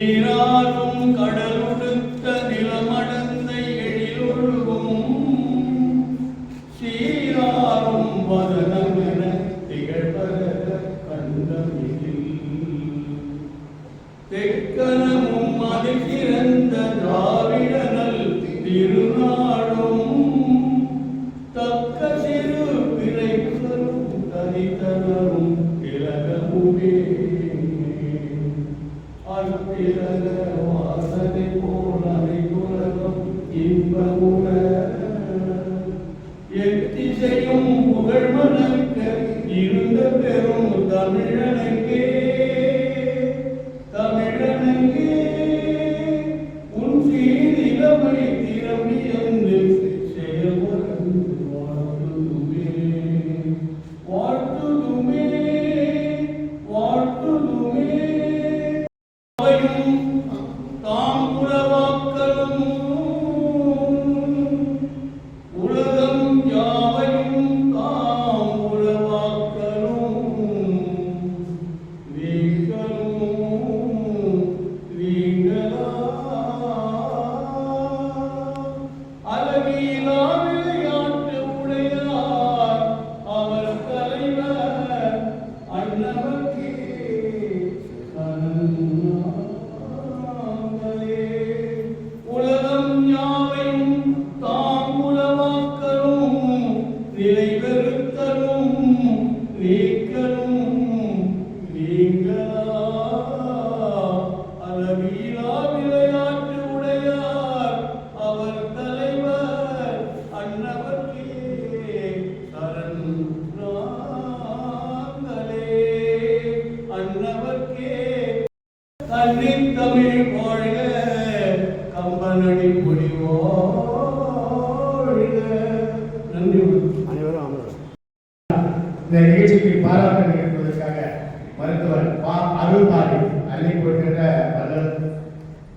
நீராறும் கடலுடுத்த நிலமடந்த எழிலொழுகும். சீராறும் வதனமென திகழ்வர கண்டமிதில் தெக்கனமும் அதிசிறந்த திராவிடனல் திருநாடும் அனைத்துலகம் எத்திசையும் புகழ் மணக்க இருந்த Thank you.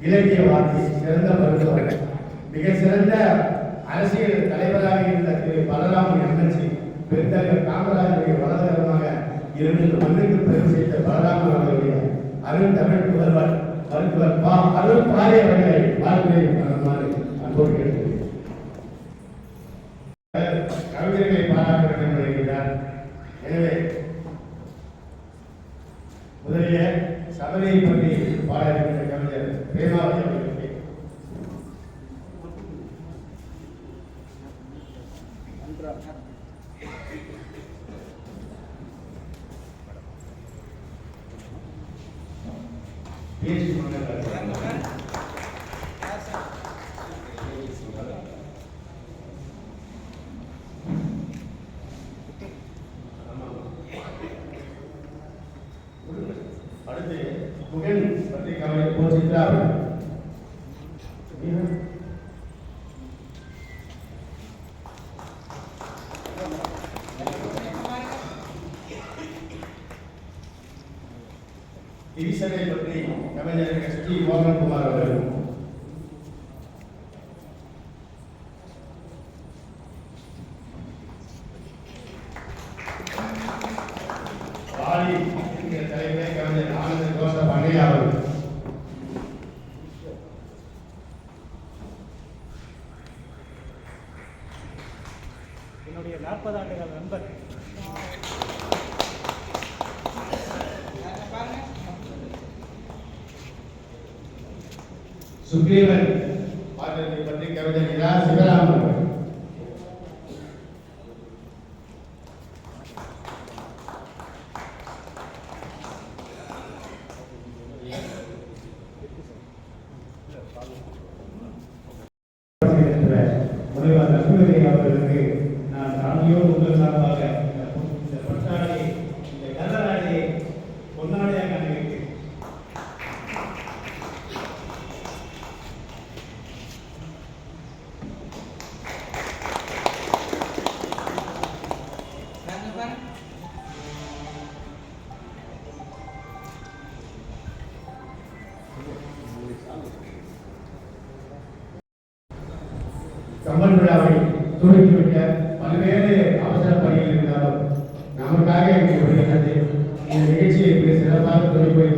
இலக்கியவாதி சிறந்த மருத்துவர். மிக சிறந்த அரசியல் தலைவராக இருந்த திரு. பலராமன் எம்எல்சி பெருந்தலைவர் காமராஜருடைய வலதரமாக இருந்து மண்ணுக்கு பெருமை செய்த பலராமன் அவர்களுடைய அருள் தமிழ் புதல்வர் மருத்துவர் பா. அருள் பாரி அவர்களை பார்வையை அன்போடு கேட்டுக்கொள்கிறேன். கவிஞர்களை பாராட்ட வேண்டும் என்று எனவே முதலிய சபையை பற்றி பாட இருக்கின்ற கவிஞர் பிரேமாவதி அவர்களுக்கு பேசி கொண்டிருக்கிறார். அடுத்து புகழ் பற்றி கவலை போச்சித்தார் ஈசனை பற்றி கவிஞர் எஸ் டி மோகன்குமார் அவர்கள் வாலி என்கிற தலைவரை கவிஞர் ஆனந்த கோஷ பண்டையா அவர்கள் என்னுடைய நாற்பது ஆண்டுகள் நண்பர் சுக்ரீவன் பாத்திரத்தை பற்றி சம்பன் விழாவை துவக்கிவிட்ட பல்வேறு அவசர பணிகள் இருந்தாலும் நமக்காக இந்த நிகழ்ச்சியை மிக சிறப்பாக துவக்கி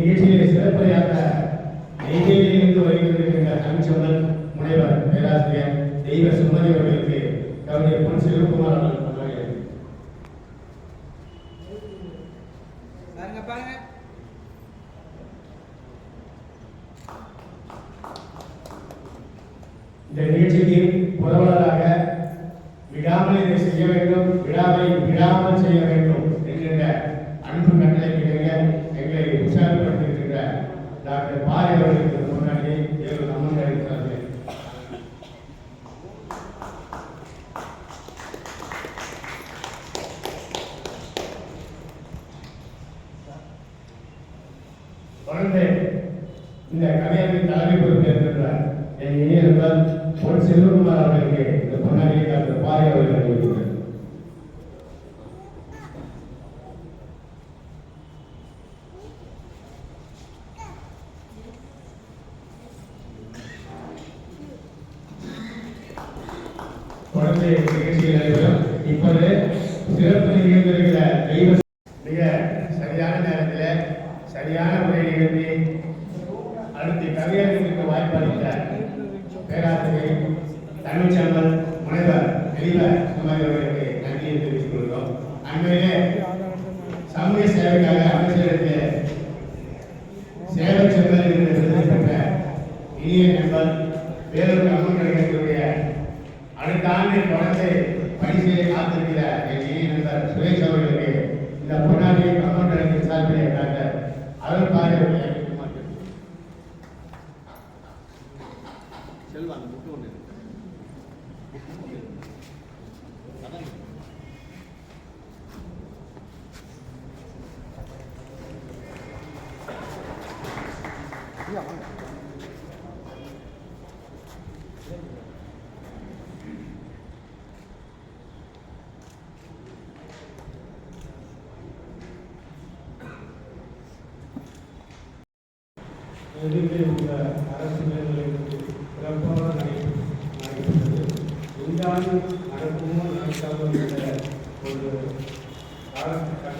நிகழ்ச்சியிலே சிறப்புரையாக நெய்வேலியிலிருந்து வருகின்ற தமிழ் சொந்தன் முனைவர் பேராசிரியர் தெய்வ சுமதி அவர்களுக்கு கவிஞர் பொன் செல்வகுமார் அவர்கள் இருந்தால் ஒரு செல்வகுமார் அவர்களுக்கு இந்த பொன்னாடியை டாக்டர் பாரியாளர்கள்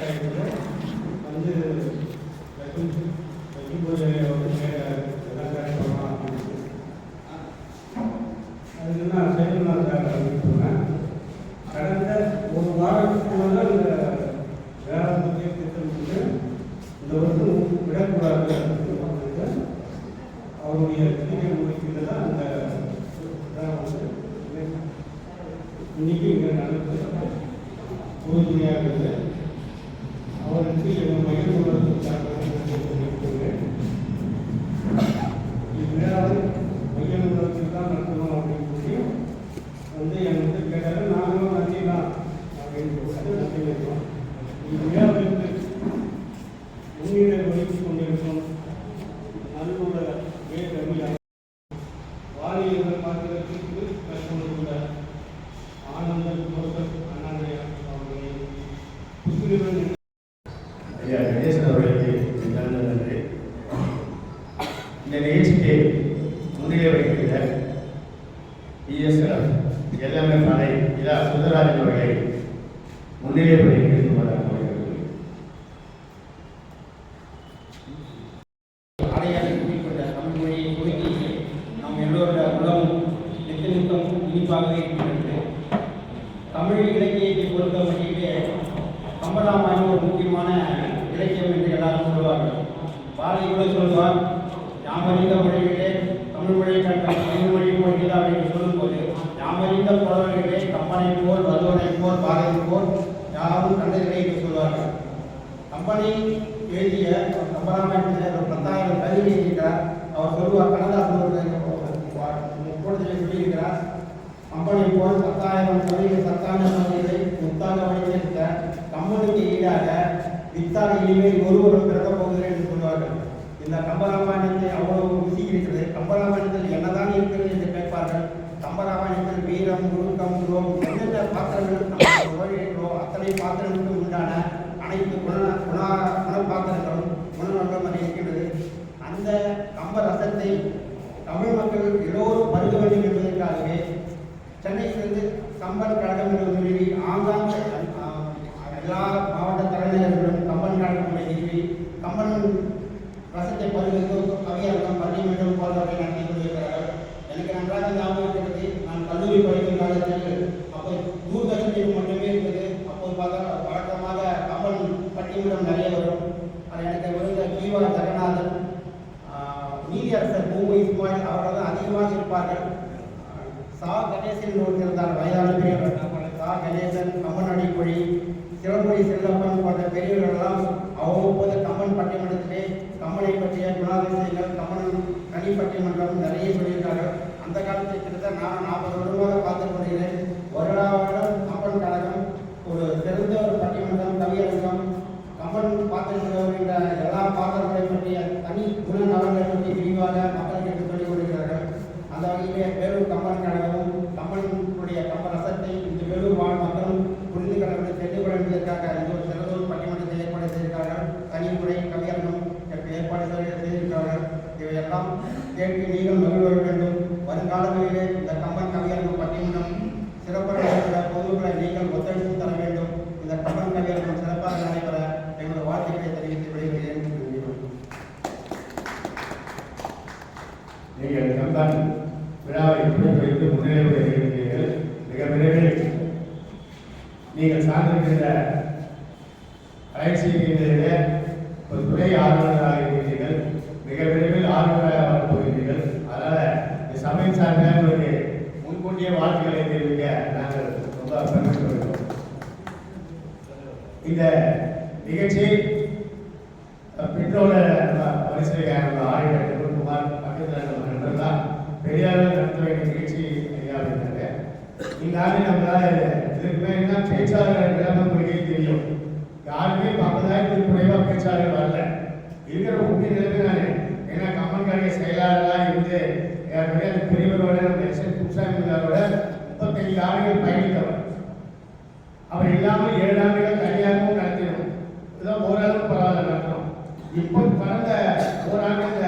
கட் வந்து வைக்கும் வைக்கும் போது போர் பாதையில் யாரும் கண்டதில்லை என்று சொல்வார்கள். கம்பனி எழுதிய கம்பராமாயணத்தில் ஒரு பத்தாயிரம் கல்வி எழுதியிருக்கிறார். அவர் சொல்லுவார் கண்ணதாசன் கூட்டத்தில் சொல்லியிருக்கிறார். கம்பனி போல் பத்தாயிரம் கவிதை சத்தான கவிதை முத்தாக வடிவெடுத்த கம்பனுக்கு ஈடாக வித்தாக இனிமேல் ஒருவர் பிறக்க போகிறேன் என்று சொல்வார்கள். இந்த கம்பராமாயணத்தை அவ்வளவு ருசி இருக்கிறது. கம்பராமாயணத்தில் என்னதான் இருக்கிறது என்று கேட்பார்கள். கம்பராமாயணத்தில் வீரம் குருக்கம் குரோம் எந்தெந்த பாத்திரங்கள் நமக்கு அத்தனை பாத்திரங்களுக்கும் உண்டான அனைத்து குண குணா குண பாத்திரங்களும் குணநலங்களும் இருக்கிறது அந்த கம்ப ரசத்தை தமிழ் மக்கள் எல்லோரும் பருக வேண்டும் என்பதற்காகவே சென்னையிலிருந்து கம்பன் கழகம் என்ற நிறுவி ஆங்காங்க எல்லா மாவட்ட தலைநகர்களும் கம்பன் கழகம் நிறுவி கம்பன் ரசத்தை பருகுவதற்கு கவியரங்கம் மீண்டும் போன்றவற்றை நடத்தி கொண்டிருக்கிறார்கள். எனக்கு நன்றாக ஞாபகம் இருக்கிறது. நான் கல்லூரி படிக்கும் காலத்தில் அப்போ தூர்தர்ஷனில் மட்டுமே இருந்தது. அப்போது பார்த்தா வழக்கமாக கம்பன் பட்டிமன்றம் நிறைய வரும். அது எனக்கு விழுந்த ஜீவா ஜெகநாதன் நீதியரசர் பூமி இஸ்மாயில் அவர்கள் தான் அதிகமாக இருப்பார்கள். சா. கணேசன் ஒருத்தர் தான் வயதான பெரியவர். சா. கணேசன் கம்மன் அடிப்பொழி சிவமொழி செல்லம் போன்ற பெரியவர்கள் எல்லாம் அவ்வப்போது கம்மன் பட்டிமன்றத்திலே கம்மனை பற்றிய குணாதிசயங்கள் கம்மன் கனி பட்டிமன்றம் நிறைய சொல்லியிருக்கார்கள் அந்த காலத்தில் கிட்டத்தட்ட நான் நாற்பது வருடமாக பார்த்து கொண்டிருக்கிறேன் வருடா வருடம் கம்பன் கழகம் ஒரு சிறந்த ஒரு பட்டிமன்றம் கவியரங்கம் கம்பன் பாத்திரங்கள் என்ற எல்லா பாத்திரங்களை பற்றிய தனி குணநலங்களை பற்றி விரிவாக மக்களுக்கு எடுத்துச் சொல்லிக் கொண்டிருக்கிறார்கள். அந்த வகையிலே வேலூர் கம்பன் கழகமும் கம்பனுடைய கம்ப ரசத்தை இந்த வேலூர் வாழ் மக்களும் புரிந்து கடவுளை தெரிந்து கொள்ள வேண்டியதற்காக இந்த ஒரு சிறந்தொரு பட்டிமன்றத்தை ஏற்பாடு செய்திருக்கிறார்கள். தனிமுறை கவியரங்கம் ஏற்பாடு செய்திருக்கிறார்கள். இவையெல்லாம் கேட்டு நீங்கள் மகிழ்வர வேண்டும். வருங்காலங்களிலே இந்த கம்பன் கவியரங்கம் பட்டிமன்றம் சிறப்பாக நடைபெற பொதுமக்களை நீங்கள் ஒத்துழைப்பு தர வேண்டும் இந்த கம்பன் கவியரங்கம் சிறப்பாக நடைபெற எங்களது வாழ்த்துக்களை தெரிவித்து விடைபெறுகிறேன் நன்றி வணக்கம். நீங்கள் கம்பன் விழாவை துவக்கி வைத்து முன்னிலை இருக்கிறீர்கள் மிக விரைவில் நீங்கள் சார்ந்திருக்கின்ற அலைசீனியிலே ஒரு துறை ஆர்வலராக இருக்கிறீர்கள் மிக விரைவில் ஆர்வலராக வரப் போகிறீர்கள் அதனால் இந்த சமயம் சார்ந்த உங்களுக்கு முன்கூட்டிய வாழ்த்துக்களை தெரிவிக்க நாங்கள் ரொம்ப இந்த நிகழ்ச்சி பெற்றோட வரிசையாக நம்ம ஆடிட்டர் குமார் பக்கத்தில் நம்ம நண்பர் தான் பெரியார் நடத்த வேண்டிய நிகழ்ச்சி ஐயா இந்த ஆண்டு நம்மளால இதுக்கு மேலே என்ன பேச்சாளர் நிலைமை உங்களுக்கே தெரியும் யாருமே ஐம்பதாயிரத்துக்கு குறைவாக பேச்சாளர் வரல. இருக்கிற உண்மை நிலைமை தானே ஏன்னா கம்மன் கழக செயலாளராக இருந்து பெரியவரோட நம்ம எஸ் என் குப்சாமிதாரோட முப்பத்தைந்து ஆண்டுகள் பயணித்தவர் அவர் இல்லாமல் ஏழு ஆண்டுகள் தனியாகவும் நடத்தினோம். இதான் ஓரளவு பரவாயில்ல நடத்தினோம். இப்போ கடந்த ஓராண்டு இந்த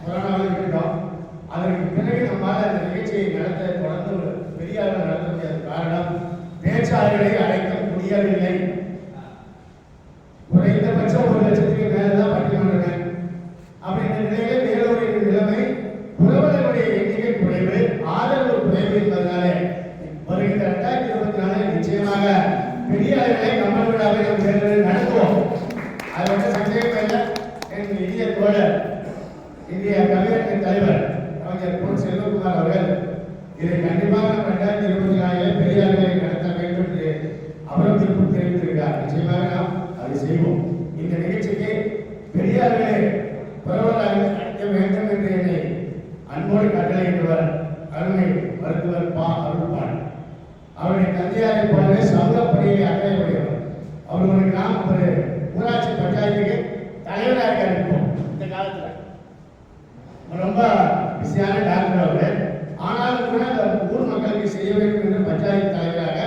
கொரோனாவில் இருக்கட்டும் அதற்கு பிறகு நம்மால் அந்த நிகழ்ச்சியை நடத்த தொடர்ந்து பெரிய அளவில் நடத்த முடியாத காரணம் பேச்சாளர்களை அழைக்க முடியவில்லை குறைந்தபட்சம் ஒரு லட்சத்துக்கு மேலே தான் பட்டிமன்றங்கள் அப்படின்ற நிலையில வேறொரு நிலைமை புறவர்களுடைய எண்ணிக்கை குறைவு ஆதரவு குறைவு என்பதனாலே வருகின்ற ரெண்டாயிரத்தி இருபத்தி நாலு நிச்சயமாக பெரிய அளவிலே கமல் விழாவை நாம் தேர்தலில் நடத்துவோம் அது வந்து சந்தேகம் இல்லை என் இந்திய தோழர் இந்திய கவிஞர் தலைவர் கவிஞர் பொன் செல்வகுமார் அவர்கள் இதை கண்டிப்பாக நம்ம ரெண்டாயிரத்தி இருபத்தி நாலில் பெரிய அளவில் நடத்த வேண்டும் என்று அவரும் விருப்பம் தெரிவித்திருக்கிறார் நிச்சயமாக நாம் அதை செய்வோம் இந்த நிகழ்ச்சிக்கு பெரிய அளவிலே பரவலாக நடத்த வேண்டும் என்று என்னை அன்போடு கட்டளையிட்டவர் அருமை மருத்துவர் பா அருள்பாள் அவருடைய தந்தையாரை போலவே சமூக பணியை அக்கறை உடையவர் அவர் ஒரு கிராம ஒரு ஊராட்சி பஞ்சாயத்துக்கு தலைவராக இருக்கார் இப்போ இந்த காலத்துல அவர் ரொம்ப பிஸியான டாக்டர் அவர் ஆனாலும் கூட அந்த ஊர் மக்களுக்கு செய்ய வேண்டும் என்று பஞ்சாயத்து தலைவராக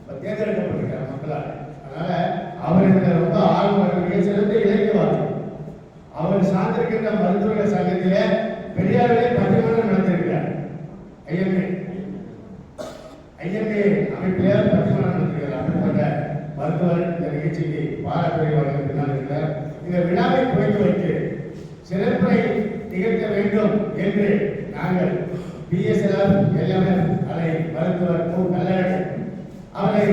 இப்ப தேர்ந்தெடுக்கப்பட்டிருக்கிறார் மக்களால் அதனால அவர் இதுல ரொம்ப ஆர்வம் மிக சிறந்த இலக்கியவாதி அவர் சார்ந்திருக்கின்ற மருத்துவர்கள் சங்கத்திலே பெரியாரிலே பட்டிமன்றம் நடத்திருக்கிறார் ஐஎம்ஏ ஐஎம்ஏ அமைப்பிலே பட்டிமன்றம் நடத்திருக்கிறார் அப்படிப்பட்ட மருத்துவர் இந்த நிகழ்ச்சிக்கு பாராட்டுரை வழங்க பின்னால் இருக்கிறார் இந்த விழாவை துவக்கி வைத்து சிறப்புரை நிகழ்த்த வேண்டும் என்று நாங்கள் பிஎஸ்எல்ஆர் எல்எம்எஃப் அதை மருத்துவர் மு கல்லழகன் அவரை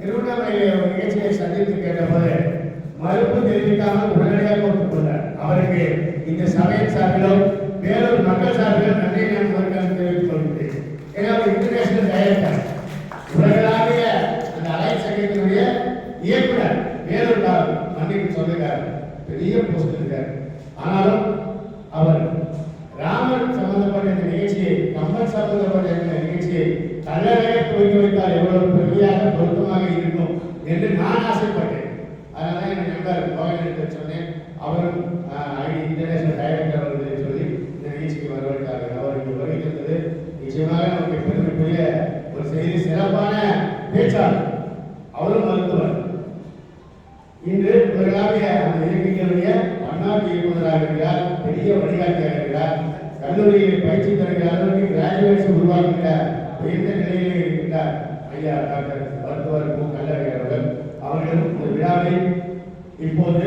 திருவண்ணாமலையிலே ஒரு நிகழ்ச்சியை சந்தித்து கேட்டபோது மறுப்பு தெரிவிக்காமல் உடனடியாக ஒப்புக்கொண்டார் அவருக்கு இந்த சபையின் சார்பிலும் வேலூர் மக்கள் சார்பிலும் நன்றி நான் அவர்களுக்கு தெரிவித்துக் கொள்கிறேன். ஏன்னா ஒரு இன்டர்நேஷனல் டைரக்டர் உலகளாவிய அந்த அலை சங்கத்தினுடைய இயக்குனர். வேலூர் மன்னிக்கு சொல்லுகிறார் பெரிய போஸ்ட் இருக்கார். ஆனாலும் அவர் ராமன் சம்பந்தப்பட்ட இந்த நிகழ்ச்சியை கம்பன் சம்பந்தப்பட்ட இந்த நிகழ்ச்சியை தலைவரே துவக்கி வைத்தால் எவ்வளவு பெரியாக பொருத்தமாக இருக்கும் என்று நான் ஆசைப்பட்டேன் அதனால என் நண்பர் கோவிலிடத்தில் சொன்னேன் அவரும் ஐடி இன்டர்நேஷனல் நிகழ்ச்சிக்கு வருவதற்காக அவர் இங்கு வருகிறது நிச்சயமாக நமக்கு பெருமைக்குரிய ஒரு செய்தி சிறப்பான பேச்சாளர் அவரும் மருத்துவர் இன்று உலகளாவிய அந்த இயக்கங்களுடைய பன்னாட்டு இயக்குநராக இருக்கிறார் பெரிய வழிகாட்டியாக இருக்கிறார் கல்லூரியில் பயிற்சி தருகிற அளவுக்கு கிராஜுவேட்ஸ் உருவாக்குகிற உயர்ந்த நிலையிலே இருக்கின்றார்? ஐயா டாக்டர் மருத்துவர் மு. கல்லறை அவர்கள். அவர்களும் இந்த விழாவை இப்போது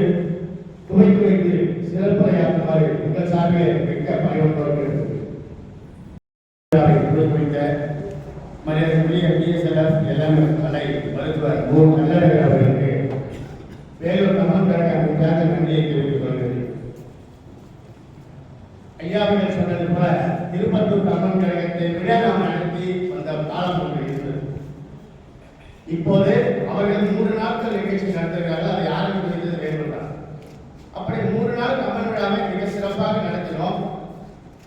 துவக்கி வைத்து சிறப்புரையாற்றுமாறு உங்கள் சார்பில் மிக்க பணியோடு துவக்கி வைத்த மரியாதைக்குரிய பிஎஸ்எல்எஃப் எல்எம் கலை மருத்துவர் மு கல்லறை அவர்களுக்கு வேலூர் தமிழ் கழக முன்பாக நன்றியை தெரிவித்துக் கொள்கிறேன் ஐயாவிகள் சொன்னது போல திருப்பத்தூர் தமிழ் கழகத்தை விட நாம் நடத்தி வந்த காலம் ஒன்று இருந்தது இப்போது அவர்கள் மூன்று நாட்கள் நிகழ்ச்சி நடத்துகிறார்கள் அதை யாருக்கு செய்தது வேலூர் தான் அப்படி மூன்று நாள் கம்மன் விழாவை மிக சிறப்பாக நடத்தினோம்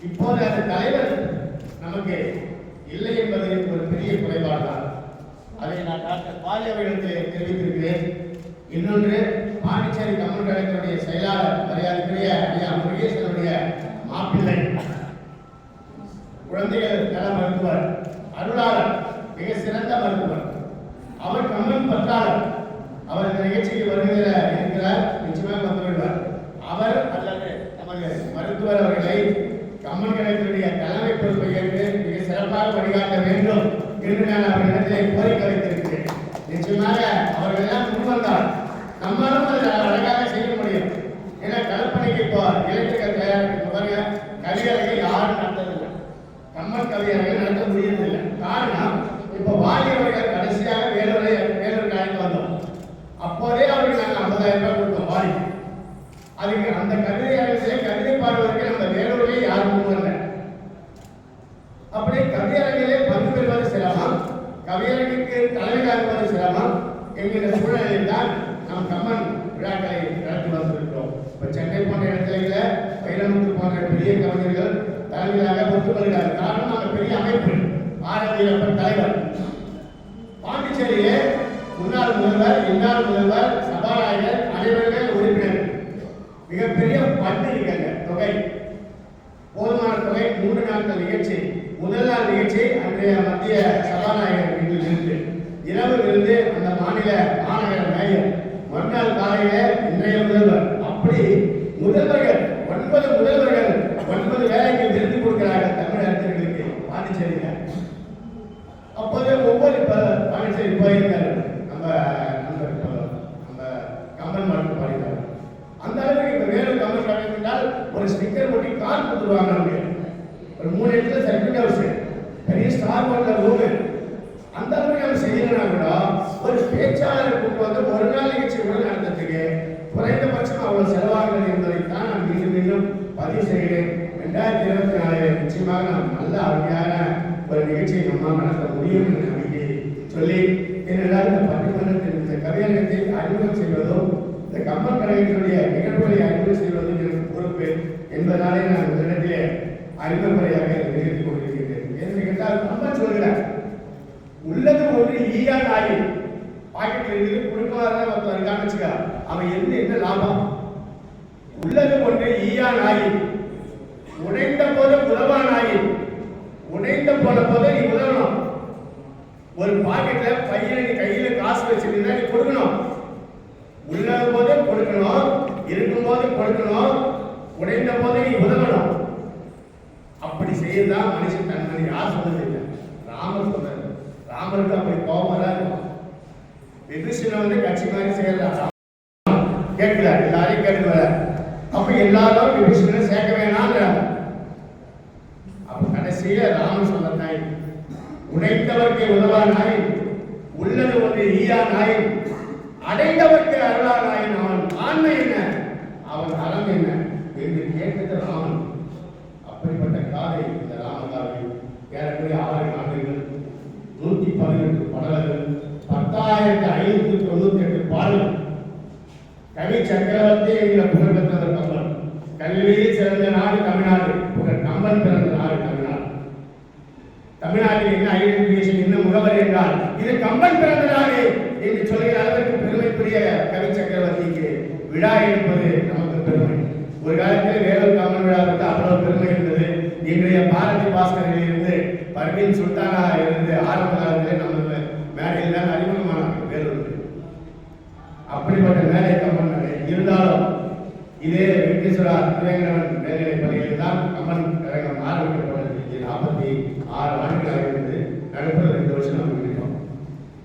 இப்போது அந்த தலைவர் நமக்கு இல்லை என்பது ஒரு பெரிய குறைபாடு தான் அதை நான் டாக்டர் பாலி அவர்களுக்கு தெரிவித்திருக்கிறேன். இன்னொன்று பாண்டிச்சேரி தமிழ் கழகத்தினுடைய செயலாளர் மரியாதைக்குரிய ஐயா முருகேசனுடைய மாப்பிள்ளை குழந்தைகள் நல மருத்துவர் அருளாளர் மிக சிறந்த மருத்துவர். அவர் கம்மன் பற்றாளர். அவர் இந்த நிகழ்ச்சிக்கு வருகிற இருக்கிறார். நிச்சயமாக வந்துவிடுவார். அவர் அல்லது நமது மருத்துவர் அவர்களை கம்மன் கழகத்தினுடைய தலைமை பொறுப்பை ஏற்று மிக சிறப்பாக வழிகாட்ட வேண்டும். என்று நான் அவர்களிடத்திலே கோரிக்கை வைத்திருக்கிறேன் நிச்சயமாக அவர்கள் எல்லாம் முன்வந்தால் நம்மளும் அதை அழகாக செய்ய முடியும். ஏன்னா கற்பனைக்கு இப்போ இலக்கியங்கள் தயாரிக்க பாருங்க கவியரங்கை யாரும் நடத்ததில்லை கம்மன் கவியரங்கை நடத்த முடியவில்லை காரணம் இப்போ வாலியவர்கள் கடைசியாக வேலூரை வேலூருக்கு அழைத்து வந்தோம். அப்போதே அவருக்கு நாங்கள் ஐம்பதாயிரம் ரூபாய் கொடுத்தோம் வாலி அதுக்கு அந்த கவிதை அரசே கவிதை பாடுவதற்கு நம்ம வேலூரிலே யாரும் முன் என்கிற சூழ்நிலையில் தான் நாம் கம்மன் விழாக்களை நடத்தி வந்திருக்கிறோம். இப்ப சென்னை போன்ற இடத்துல பயிலமுத்து போன்ற பெரிய கவிஞர்கள் தலைமையாக ஒத்துக்கொள்கிறார் காரணம் அந்த பெரிய அமைப்பு ஆரம்பியப்பன் தலைவர். பாண்டிச்சேரியே முன்னாள் முதல்வர் இன்னாள் முதல்வர் சபாநாயகர் அனைவருமே உறுப்பினர். மிகப்பெரிய பட்டு இருக்காங்க தொகை. போதுமான தொகை மூன்று நாட்கள் நிகழ்ச்சி. முதல் நாள் நிகழ்ச்சி அன்றைய மத்திய சபாநாயகர் வீட்டில் இருந்து இரவு இருந்து அந்த மாநில மாநகர மேயர் மறுநாள் காலையில இன்றைய முதல்வர் அப்படி முதல்வர்கள் ஒன்பது முதல்வர்கள் ஒன்பது வேலைக்கு விருது கொடுக்கிறார்கள் தமிழ் அறிஞர்களுக்கு பாண்டிச்சேரியில அப்போது ஒவ்வொரு ப- பாண்டிச்சேரி போயிருக்காரு நம்ம நண்பர் இப்போ நம்ம கம்பன் மட்டும் பாடினார் அந்த அளவுக்கு இப்ப வேலூர் கம்பன் பாடினால் ஒரு ஸ்டிக்கர் ஒட்டி கார் கொடுத்துருவாங்க நமக்கு ஒரு மூணு இடத்துல சர்க்கிட் ஹவுஸ் பெரிய ஸ்டார் ஹோட்டல் ரூமு அந்த அளவுக்கு நம்ம செய்யலைன்னா கூட ஒரு பேச்சாளரை கூட்டு வந்து ஒரு நாள் நிகழ்ச்சி கூட நடத்துறதுக்கு குறைந்தபட்சம் அவ்வளவு செலவாகிறது என்பதை தான் நான் மீண்டும் மீண்டும் பதிவு செய்கிறேன் ரெண்டாயிரத்தி இருபத்தி நாலு நிச்சயமாக நாம் நல்ல அருமையான ஒரு நிகழ்ச்சியை நம்மால் நடத்த முடியும் என்ற நம்பிக்கை சொல்லி ஏனென்றால் இந்த பட்டிமன்றத்தில் இந்த கவியரங்கத்தை அறிமுகம் செய்வதும் இந்த கம்பன் கழகத்தினுடைய நிகழ்வுகளை அறிமுகம் செய்வதும் எனக்கு பொறுப்பு என்பதனாலே நான் இந்த இடத்திலே அறிமுறையாக நிகழ்த்தி கொண்டிருக்கிறேன் என்று கேட்டால் நம்ம சொல்கிறார் உள்ளது ஒன்று ஈயா நாய். பாக்கெட்ல இருக்குது கொடுக்கவாத ஒருத்தர் இருக்கான்னு வச்சுக்க. அவன் எந்த என்ன லாபம்? உள்ளது ஒன்று ஈயா நாய். உடைந்த போது உதவா நாய். உடைந்த போன போது நீ உதவணும். ஒரு பாக்கெட்ல பையன் நீ கையில காசு வச்சிருந்தா நீ கொடுக்கணும். உள்ளது போது கொடுக்கணும் இருக்கும் போது கொடுக்கணும். உடைந்த போது நீ உதவணும். அப்படி செய்யறதுதான் மனுஷன் தன்மை யார் சொன்னது இல்லை. ராமர் சொன்னார். ராமருக்கு அப்படி கோபம் தான் விபீஷணன் வந்து கட்சி மாதிரி செய்யலாம் கேட்கிறார் எல்லாரையும் கேட்கிறார் அப்ப எல்லாரும் விபீஷணனை சேர்க்க வேணாம் அப்ப கடைசியில ராமன் சொல்ல நாய் உடைத்தவர்க்கு உதவா நாய் உள்ளது ஒன்று ஈயா நாய் அடைந்தவர்க்கு அருளா நாயின் அவன் ஆண்மை என்ன? அவன் அறம் என்ன? என்று கேட்டது ராமன் அப்படிப்பட்ட காலை இந்த ராமகாவை ஏறக்குறைய ஆறு ஆண்டுகள் நூத்தி பதினெட்டு படலங்கள் பத்தாயிரத்தி ஐநூத்தி தொண்ணூத்தி எட்டு பாடல்கள். கவி சக்கரவர்த்தி என்கிற புகழ் பெற்றவர் கம்பன். கல்வியில் சிறந்த நாடு தமிழ்நாடு புகழ் கம்பன் பிறந்த நாடு தமிழ்நாடு. தமிழ்நாட்டில் என்ன ஐடென்டிஃபிகேஷன் என்ன முகவர் என்றால் இது கம்பன் பிறந்த நாடு என்று சொல்கிற அளவிற்கு பெருமைக்குரிய கவி சக்கரவர்த்திக்கு விழா எடுப்பது நமக்கு பெருமை. ஒரு காலத்தில் வேலூர் நம்முடைய பாரதி பாஸ்கரில் இருந்து பர்வீன் சுல்தானா இருந்து ஆரம்ப காலத்திலே நம்ம மேடையில் தான் அறிமுகமானார்கள் வேலூர் அப்படிப்பட்ட மேடை கம்பன் இருந்தாலும் இதே வெங்கடேஸ்வரா திரையங்கவன் மேல்நிலை பள்ளியில் தான் கம்மன் கழகம் ஆரம்பிக்கப்பட்டது. நாற்பத்தி ஆறு ஆண்டுகளாக இருந்து நடப்பது ரெண்டு வருஷம் நம்ம இருக்கோம்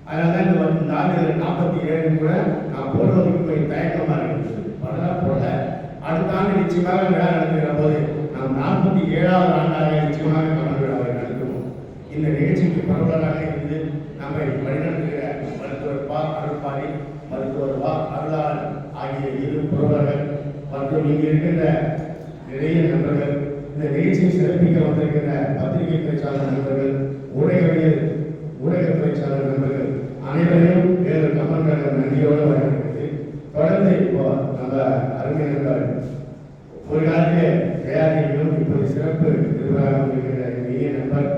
அதனால தான் இந்த இந்த ஆண்டு நாற்பத்தி ஏழு கூட நான் போடுறதுக்கு போய் தயக்கமாக இருக்குது. படலாம் போடல. அடுத்த ஆண்டு நிச்சயமாக விழா நடத்துகிற போது நாற்பத்தி ஏழாவது ஆண்டாக நிச்சயமாக கமல் விழாவை நடத்துவோம். இந்த நிகழ்ச்சிக்கு பரவலாக இருந்து நம்மை வழிநடத்துகிற மருத்துவர் பா அருள்பாடி மருத்துவர் வா அருளாளர் ஆகிய இரு புரவர்கள் மற்றும் இங்கே இருக்கின்ற நிறைய நண்பர்கள் இந்த நிகழ்ச்சியை சிறப்பிக்க வந்திருக்கின்ற பத்திரிகை துறை நண்பர்கள் ஊடகவியல் ஊடக சார்ந்த நண்பர்கள் அனைவரையும் வேறு கமல்கள் நன்றியோடு வரவேற்கிறது தொடர்ந்து இப்போ நம்ம அருமை நண்பர் ஒரு காலத்திலே தயாரிகளும் இப்போது சிறப்பு நிர்வாகம் இருக்கிற இனிய நண்பர்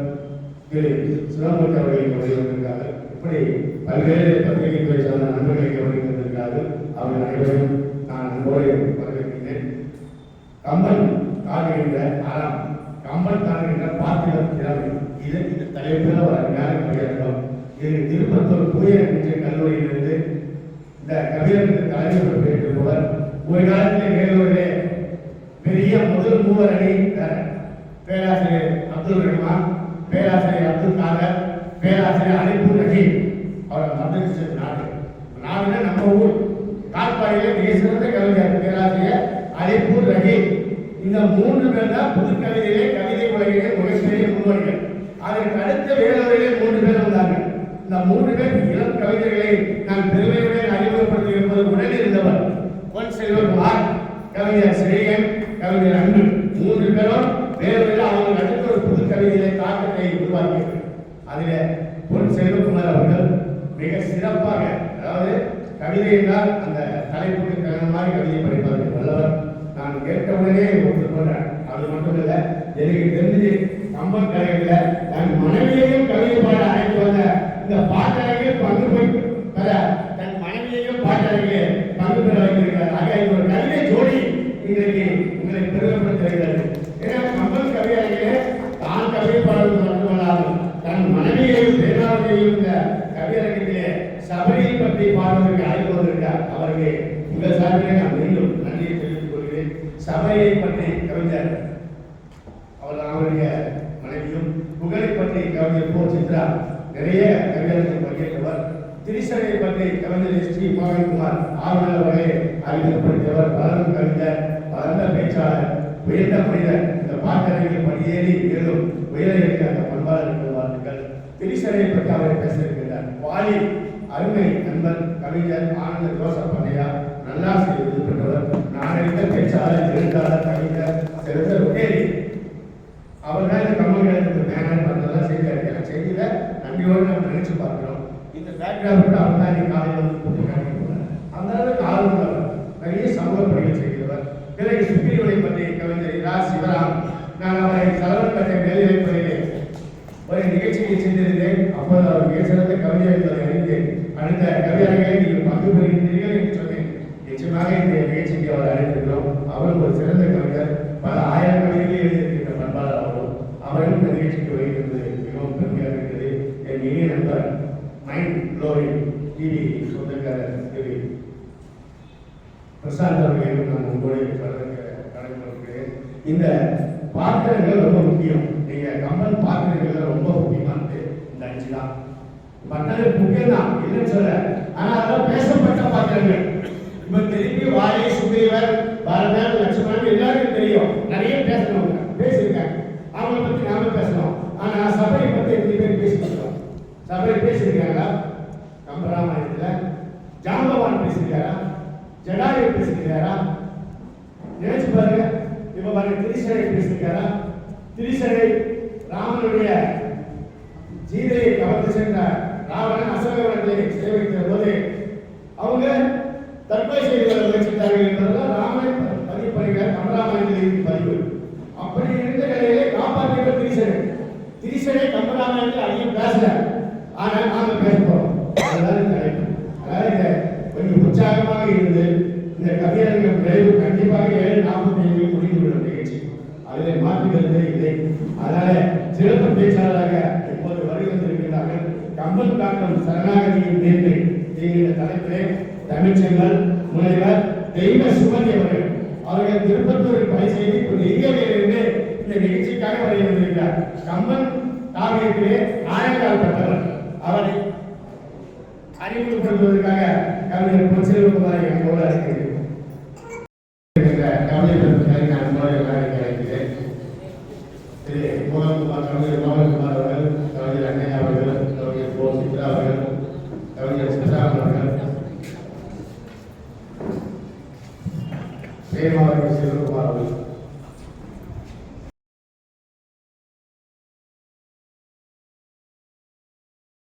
திரு சிவமூர்த்தி அவர்களை இங்கே வருகிறார்கள் இப்படி பல்வேறு பத்திரிகை துறை சார்ந்த நண்பர்களை இங்கே வருகிறார்கள் அவர்கள் அனைவரும் நான் அன்போடு வரவேற்கிறேன். கம்பன் காணுகின்ற ஆறாம் கம்பன் காணுகின்ற பாத்திரம் திறமை. இது இந்த தலைப்பில் ஒரு அருமையான கவியரங்கம். இது திருப்பத்தூர் புதிய என்ற கல்லூரியிலிருந்து இந்த கவியரங்கு தலைவர் பொறுப்பேற்றுள்ளவர் ஒரு காலத்திலே வேலூரிலே மூவர் அணி பேராசிரியர் அப்துல் ரஹ்மான் பேராசிரியர் அப்துல் காதர் பேராசிரியர் அலிபூர் ரஹீம் அவர் மந்திரிச்ச நாடு. நாடுனா நம்ம ஊர். கால்பாடியில் மிக சிறந்த கவிஞர் பேராசிரியர் அலிபூர் ரஹீம். இந்த மூன்று பேர் தான் புது கவிதையிலே கவிதை உலகிலே மிகப்பெரிய முன்னோடிகள் அதற்கு அடுத்த வேலூரிலே மூன்று பேர் வந்தாங்க இந்த மூன்று பேர் இளம் கவிதைகளை நான் பெருமையுடன் அறிமுகப்படுத்தி இருப்பது உடனே இருந்தவர் பொன் செல்வகுமார் கவிஞர் செழியன் கவிஞர் அன்பு மூன்று பேரும் வேலூரில் அவங்க அடுத்த ஒரு புது கவிதையிலே தாக்கத்தை உருவாக்கியது அதிலே பொன் செல்வகுமார் அவர்கள் மிக சிறப்பாக அதாவது கவிதை என்றால் அந்த தலைப்புக்கு தகுந்த மாதிரி கவிதை படிப்பதற்கு வல்லவர் நான் கேட்டவுடனே ஒத்துக்கொண்டேன் அது மட்டுமில்ல எனக்கு தெரிஞ்சு கம்பன் கலைகளில் தன் மனைவியையும் கவிதை பாட அழைத்து வந்த இந்த பாட்டரங்கில் பங்கு பெற் பெற தன் மனைவியையும் பாட்டரங்கில் பங்கு பெற வைத்திருக்கிறார் ஆக இது ஒரு கவிதை ஜோடி இன்றைக்கு உங்களை பெருமைப்படுத்துகிறது ஏன்னா கம்பன் கவியரங்கிலே தான் கவிதை பாடுவது மட்டுமல்லாமல் தன் மனைவியையும் பேராவையும் இந்த கவியரங்கத்திலே சபரியை பற்றி பாடுவதற்கு ஆய்வு வந்திருக்கார் அவருக்கு உங்கள் சார்பிலே நான் மீண்டும் நன்றியை தெரிவித்துக் கொள்கிறேன். சபையை பற்றி கவிஞர் அவர் அவருடைய மனைவியும் புகழை பற்றி கவிஞர் போ சித்ரா நிறைய கவியரங்கம் பங்கேற்றவர். திரிசனை பற்றி கவிஞர் எஸ் டி மோகன்குமார் ஆர்வலர் வரை அறிமுகப்படுத்தியவர். வளரும் கவிஞர் வளர்ந்த பேச்சாளர் உயர்ந்த மனிதர். இந்த பாட்டரங்கில் படியேறி மேலும் உயர இருக்கிற அந்த பண்பாளர்கள் திரிசனையை பற்றி அவர் பேசியிருக்கிறார். வாலி அருமை நண்பர் கவிஞர் ஆனந்த ஜோசப் பண்ணையார் நல்லாசிரியர் விருது பெற்றவர் நாடறிந்த பேச்சாளர் எழுத்தாளர் கவிஞர் சிறந்த ருகேரி அவர் தான் இந்த கம்மங்களுக்கு மேனர் பண்ணதெல்லாம் செய்தார் எனக்கு செய்தியில நன்றியோடு நம்ம நினைச்சு பார்க்கிறோம். இந்த பேக்ரவுண்ட் அவர் தான் இன்னைக்கு காலையில் வந்து கூட்டி காட்டிட்டு அந்த அளவுக்கு ஆர்வம் நிறைய சமூக பணிகள் செய்கிறவர். பிறகு சுப்பிரிவனை பற்றி கவிஞர் இரா சிவராம் நான் அவரை சலவன்பட்டை மேல்நிலைப்பள்ளியிலே ஒரு நிகழ்ச்சியை சென்றிருந்தேன் அப்போது அவர் மிக சிறந்த கவிஞர் என்பதை அறிந்தேன் அடுத்த கவியரங்களை நீங்கள் பங்கு பெறுகின்றீர்கள் என்று சொன்னேன் நிச்சயமாக இந்த நிகழ்ச்சிக்கு அவர் அழைத்திருக்கிறோம் அவர் ஒரு சிறந்த கவிஞர் பல ஆயிரம் கவிதைகளை எழுதியிருக்கின்ற பண்பாளர் அவரும் அவரும் இந்த நிகழ்ச்சிக்கு வருகிறது மிகவும் பெருமையாக இருக்கிறது என் இனிய நண்பர் மைண்ட் ப்ளோவிங் டிவி சொந்தக்காரர் திரு பிரசாந்த் அவர்களையும் நான் உங்களோடு கடந்து கடமைப்படுகிறேன் இந்த பாத்திரங்கள் ரொம்ப முக்கியம். நீங்க கம்பல் பாத்திரங்கள் ரொம்ப முக்கியமானது இந்த அஞ்சு தான். மற்றது முக்கியம் தான் இல்லைன்னு சொல்ல ஆனா அதெல்லாம் பேசப்பட்ட பாத்திரங்கள் இப்ப திருப்பி வாயை சுக்ரீவர் பரதன் லட்சுமணன் எல்லாருக்கும் தெரியும். நிறைய பேசணும். பேசியிருக்காங்க அவங்களை பத்தி நாம பேசணும். ஆனா சபையை பத்தி எத்தனை பேர் பேசிக்கிறோம் சபையை பேசியிருக்காங்களா கம்பராமாயணத்துல ஜாம்பவான் பேசியிருக்காரா ஜடாயு பேசியிருக்காரா நினைச்சு பாருங்க இப்ப பாருங்க திரிசடை பேசியிருக்காரா திரிசடை ராமனுடைய சீதையை கவர்ந்து சென்ற ராவணன் அசோகவனத்தை சிறை வைக்கிற போது அவங்க தற்கொலை செய்து கொள்ள முயற்சித்தார்கள் என்பதெல்லாம் ராமன் பதிவு பண்ணுகிறார் கம்பராமாயணத்தில் இருக்கு பதிவு அப்படி இருந்த நிலையிலே காப்பாற்றியவர் திரிசடை திரிசடை கம்பராமாயணத்தில் அதிகம் பேசல ஆனா நாம பேச போறோம் அதுதான் இந்த தலைப்பு அதாவது இந்த கொஞ்சம் உற்சாகமாக இருந்து இந்த கவியரங்கம் விரைவு கண்டிப்பாக ஏழு நாற்பத்தி ஐந்து முடிந்துவிடும் நிகழ்ச்சி அதில் மாற்றுகிறது இல்லை அதனால சிறப்பு பேச்சாளராக இப்போது வருகை வந்திருக்கிறார்கள் கம்பல் காக்கம் சரணாகதியின் மேன்மை என்கிற தலைப்பிலே தமிழ்ச்செல்வன் முனைவர் தெய்வ சுமதி அவர்கள். அவர்கள் திருப்பத்தூரில் பணி செய்து இப்போ நெய்வேலியிலிருந்து இந்த நிகழ்ச்சிக்காக வருகை வந்திருக்கிறார் கம்பன் காவியத்திலே ஆயங்கால் பட்டவர். அவரை அறிமுகப்படுத்துவதற்காக கவிஞர் பொன்செல்வகுமார் எங்களோடு இருக்கிறேன் கவிதை на